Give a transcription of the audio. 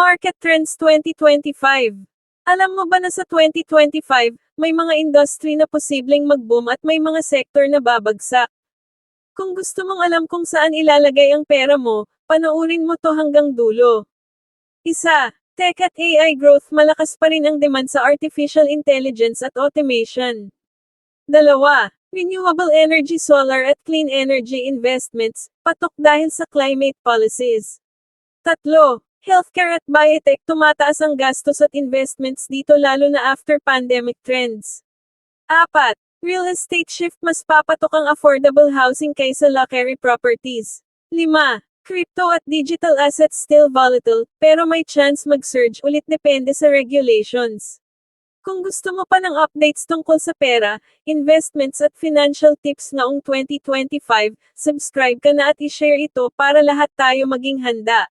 Market Trends 2025 Alam mo ba na sa 2025, may mga industry na posibleng mag-boom at may mga sektor na babagsak? Kung gusto mong alam kung saan ilalagay ang pera mo, panoorin mo to hanggang dulo. Isa, Tech at AI growth malakas pa rin ang demand sa artificial intelligence at automation. Dalawa, renewable energy solar at clean energy investments, patok dahil sa climate policies. Tatlo, healthcare at biotech tumataas ang gastos at investments dito lalo na after pandemic trends. Apat, real estate shift mas papatok ang affordable housing kaysa luxury properties. Lima, crypto at digital assets still volatile, pero may chance mag-surge ulit depende sa regulations. Kung gusto mo pa ng updates tungkol sa pera, investments at financial tips noong 2025, subscribe ka na at i-share ito para lahat tayo maging handa.